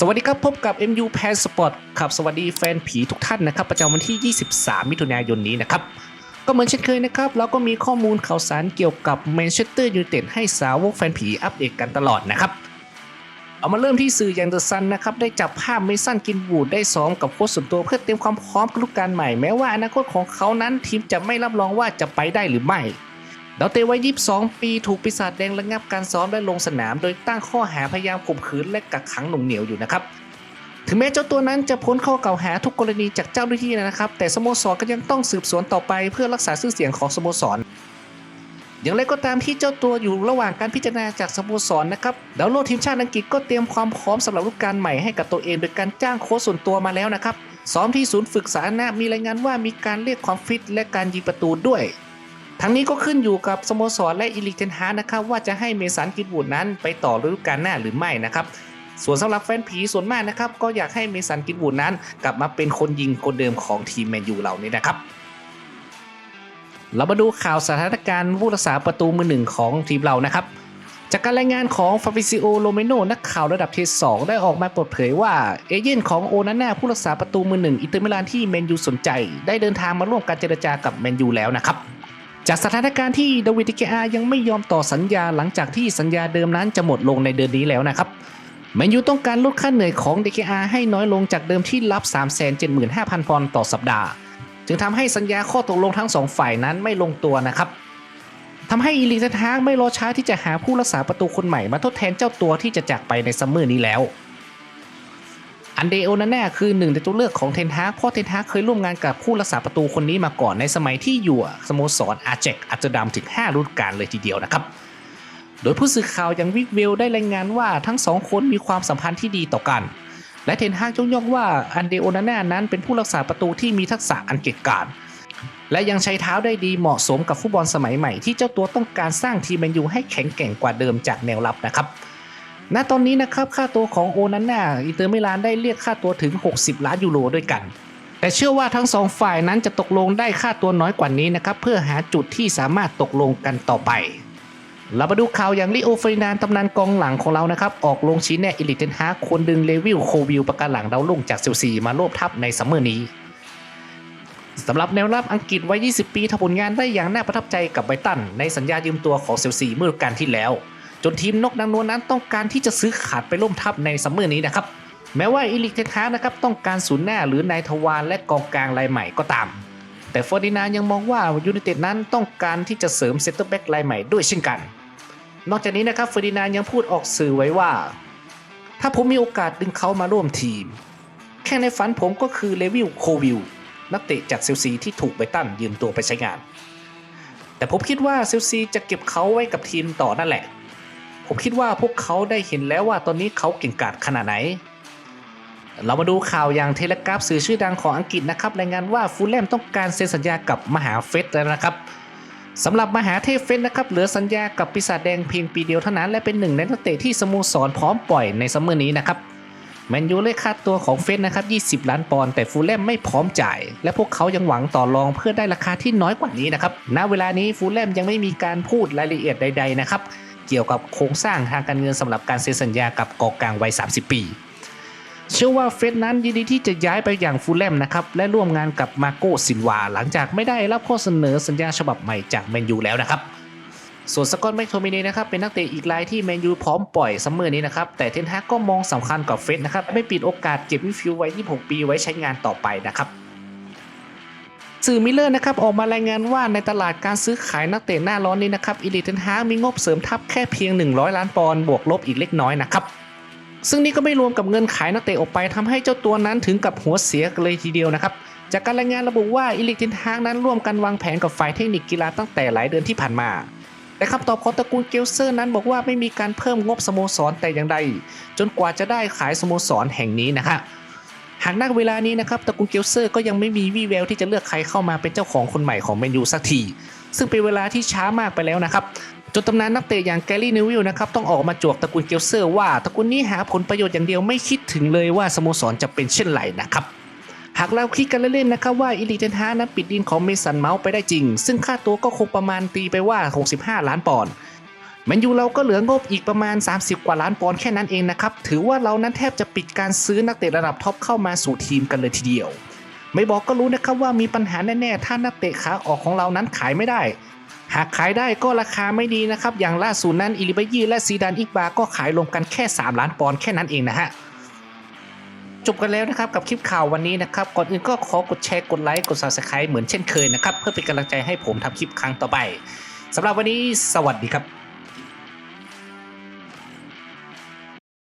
สวัสดีครับ พบกับ MU Pan Sport ครับ สวัสดีแฟนผีทุกท่านนะครับ ประจำวันที่ 23 มิถุนายนนี้นะครับ ก็เหมือนเช่นเคยนะครับ เราก็มีข้อมูลข่าวสารเกี่ยวกับแมนเชสเตอร์ยูไนเต็ดให้สาวกแฟนผีอัปเดตกันตลอดนะครับ เอามาเริ่มที่สื่ออย่างเดอะซันนะครับ ได้จับภาพเมสันกินวูดได้ซ้อมกับโค้ชส่วนตัวเพื่อเตรียมความพร้อมกับฤดูกาลใหม่แม้ว่าอนาคตของเขานั้นทีมจะไม่รับรองว่าจะไปได้หรือไม่ ดาวเตวัย 22 ปีถูกปีศาจแดงระงับการซ้อมและลงสนาม โดยตั้งข้อหาพยายามข่มขืนและกักขังหน่วงเหนียวอยู่นะครับ ถึงแม้เจ้าตัวนั้นจะพ้นข้อกล่าวหาทุกกรณีจากเจ้าหน้าที่นะครับ แต่สโมสรก็ยังต้องสืบสวนต่อไปเพื่อรักษาชื่อเสียงของสโมสร อย่างไรก็ตามที่เจ้าตัวอยู่ระหว่างการพิจารณาจากสโมสรนะครับดาวโลดทีมชาติอังกฤษก็เตรียมความพร้อมสำหรับฤดูกาลใหม่ให้กับตัวเองโดยการจ้างโค้ชส่วนตัวมาแล้วนะครับซ้อมที่ศูนย์ฝึกสาธารณะมีรายงานว่ามีการเรียกความฟิตและการยิงประตูด้วย ทั้งนี้ก็ขึ้นอยู่กับสโมสรและอิลิกเทนฮานะครับว่าจะให้เมสันกินวูดนั้นไปต่อฤดูกาลหน้าหรือไม่นะครับ ส่วนสำหรับแฟนผีส่วนมากนะครับก็อยากให้เมสันกินวูดนั้น กลับมาเป็นคนยิงคนเดิมของทีมแมนยูเรานี่นะครับเรามาดูข่าวสถานการณ์ผู้รักษาประตูมือหนึ่งของทีมเรานะครับ จากการรายงานของฟาบิซิโอโลเมโนนักข่าวระดับเทสองได้ออกมาเปิดเผยว่า เอเย่นของโอนาน่าผู้รักษาประตูมือหนึ่งอิตอร์มิลานที่แมนยูสนใจ ได้เดินทางมาร่วมการเจรจากับแมนยูแล้วนะครับ จากสถานการณ์ที่ดาวิดเกอายังไม่ยอมต่อสัญญาหลังจากที่สัญญาเดิมนั้นจะหมดลงในเดือนนี้แล้วนะครับแมนยูต้องการลดค่าเหนื่อยของเดกอาให้น้อยลงจากเดิมที่รับ 375,000 ปอนด์ต่อสัปดาห์ จึงทำให้สัญญาข้อตกลงทั้งสองฝ่ายนั้นไม่ลงตัวนะครับทำให้อีลิททางไม่รอช้าที่จะหาผู้รักษาประตูคนใหม่มาทดแทนเจ้าตัวที่จะจากไปในซัมเมอร์นี้แล้ว อันเดโอนาน่าคือหนึ่งในตัวเลือกของเทนฮากเพราะเทนฮากเคยร่วมงานกับผู้รักษาประตูคนนี้มาก่อนในสมัยที่อยู่สโมสรอาเจกอัจดัมถึง5ฤดูกาลเลยทีเดียวนะครับ โดยผู้สื่อข่าวอย่างวิกเวลได้รายงานว่าทั้งสองคนมีความสัมพันธ์ที่ดีต่อกัน และเทนฮากยกย่องว่าอันเดโอนาน่านั้นเป็นผู้รักษาประตูที่มีทักษะอันเก่งกาจและยังใช้เท้าได้ดีเหมาะสมกับฟุตบอลสมัยใหม่ที่เจ้าตัวต้องการสร้างทีมแมนยูให้แข็งแกร่งกว่าเดิมจากแนวรับนะครับ ณตอนนี้นะครับค่าตัวของโอนาน่าอินเตอร์มิลานได้เรียกค่าตัวถึง 60 ล้านยูโรด้วยกัน แต่เชื่อว่าทั้งสองฝ่ายนั้นจะตกลงได้ค่าตัวน้อยกว่านี้นะครับเพื่อหาจุดที่สามารถตกลงกันต่อไป เรามาดูข่าวอย่างลิโอเฟรนานตำนานกองหลังของเรานะครับออกลงชี้แนะอิลิเทนฮาร์คนดึงเลวิลโควิลประกันหลังดาวรุ่งจากเซลซีมาโลบทับในซัมเมอร์นี้สำหรับแนวรับอังกฤษวัย 20 ปีทำผลงานได้อย่างน่าประทับใจกับไบตันในสัญญายืมตัวของเซลซีเมื่อกาลที่แล้ว จนทีมนกนางนวลนั้นต้องการที่จะซื้อขาดไปร่วมทัพในซัมเมอร์นี้นะครับแม้ว่าอิลิกเทนฮานะครับต้องการศูนย์หน้าหรือนายทวารและกองกลางรายใหม่ก็ตาม แต่เฟอร์ดินานยังมองว่ายูไนเต็ดนั้นต้องการที่จะเสริมเซนเตอร์แบ็กรายใหม่ด้วยเช่นกัน นอกจากนี้นะครับเฟอร์ดินานยังพูดออกสื่อไว้ว่า ถ้าผมมีโอกาสดึงเขามาร่วมทีม แค่ในฝันผมก็คือเลวิลโควิลนักเตะจากเซลซีที่ถูกไบตันยืมตัวไปใช้งาน แต่ผมคิดว่าเซลซีจะเก็บเขาไว้กับทีมต่อนั่นแหละ ผมคิดว่าพวกเขาได้เห็นแล้วว่าตอนนี้เขาเก่งกาจขนาดไหน เรามาดูข่าวอย่างเทเลกราฟสื่อชื่อดังของอังกฤษนะครับรายงานว่าฟูลแลมต้องการเซ็นสัญญากับมหาเฟสแล้วนะครับสำหรับมหาเทพเฟสนะครับเหลือสัญญากับปีศาจแดงเพียงปีเดียวเท่านั้นและเป็นหนึ่งในนักเตะที่สโมสรพร้อมปล่อยในซัมเมอร์นี้นะครับแมนยูเลยค่าตัวของเฟสนะครับ 20 ล้านปอนด์แต่ฟูลแลมไม่พร้อมจ่าย และพวกเขายังหวังต่อรองเพื่อได้ราคาที่น้อยกว่านี้นะครับ ณ เวลานี้ฟูลแลมยังไม่มีการพูดรายละเอียดใด ๆ นะครับ เกี่ยวกับโครงสร้างทางการเงินสำหรับการเซ็นสัญญากับกองกลางวัย 30 ปี เชื่อว่าเฟสนั้นยินดีที่จะย้ายไปอย่างฟูลแลมนะครับและร่วมงานกับมาโกซินวาหลังจากไม่ได้รับข้อเสนอสัญญาฉบับใหม่จากแมนยูแล้วนะครับส่วนสกอตแมคโทมินีนะครับเป็นนักเตะอีกรายที่แมนยูพร้อมปล่อยซัมเมอร์นี้นะครับแต่เทนฮากก็มองสำคัญกับเฟสนะครับไม่ปิดโอกาสเก็บวิฟิวไว้ 26 ปีไว้ใช้งานต่อไปนะครับ สื่อมิเลอร์นะครับออกมารายงานว่าในตลาดการซื้อขายนักเตะหน้าร้อนนี้นะครับอิลิเทนฮามีงบเสริมทัพแค่เพียง 100 ล้านปอนด์บวกลบอีกเล็กน้อยนะครับซึ่งนี่ก็ไม่รวมกับเงินขายนักเตะออกไปทำให้เจ้าตัวนั้นถึงกับหัวเสียเลยทีเดียวนะครับจากการรายงานระบุว่าอิลิกเทนฮางนั้นร่วมกันวางแผนกับฝ่ายเทคนิคกีฬาตั้งแต่หลายเดือนที่ผ่านมา แต่คำตอบของตระกูลเกลเซอร์นั้นบอกว่าไม่มีการเพิ่มงบสโมสรแต่อย่างใด จนกว่าจะได้ขายสโมสรแห่งนี้นะครับ หากนักเวลานี้นะครับตระกูลเกลเซอร์ก็ยังไม่มีวี่แววที่จะเลือกใครเข้ามาเป็นเจ้าของคนใหม่ของแมนยูสักที ซึ่งเป็นเวลาที่ช้ามากไปแล้วนะครับจนตำนานนักเตะอย่างแกรี่นิวิลนะครับต้องออกมาจวกตระกูลเกลเซอร์ว่าตระกูลนี้หาผลประโยชน์อย่างเดียวไม่คิดถึงเลยว่าสโมสรจะเป็นเช่นไรนะครับหากเราคิดกันเล่นๆนะครับว่าอิลิเทนฮานั้นปิดดินของเมสันเมาส์ไปได้จริง ซึ่งค่าตัวก็คงประมาณตีไปว่า 65 ล้านปอนด์ แมนยูเราก็เหลืองบอีกประมาณ 30 กว่าล้านปอนด์แค่นั้นเองนะครับ ถือว่าเรานั้นแทบจะปิดการซื้อนักเตะระดับท็อปเข้ามาสู่ทีมกันเลยทีเดียว ไม่บอกก็รู้นะครับว่ามีปัญหาแน่ๆ ถ้านักเตะขาออกของเรานั้นขายไม่ได้ หากขายได้ก็ราคาไม่ดีนะครับ อย่างล่าสุดนั้นอิลิบายีและซีดานอิกบาก็ขายรวมกันแค่ 3 ล้านปอนด์แค่นั้นเองนะฮะจบกันแล้วนะครับกับคลิปข่าววันนี้นะครับ ก่อนอื่นก็ขอกดแชร์กดไลค์กด subscribe เหมือนเช่นเคยนะครับ เพื่อเป็นกำลังใจให้ผมทำคลิปครั้งต่อไปสำหรับวันนี้สวัสดีครับ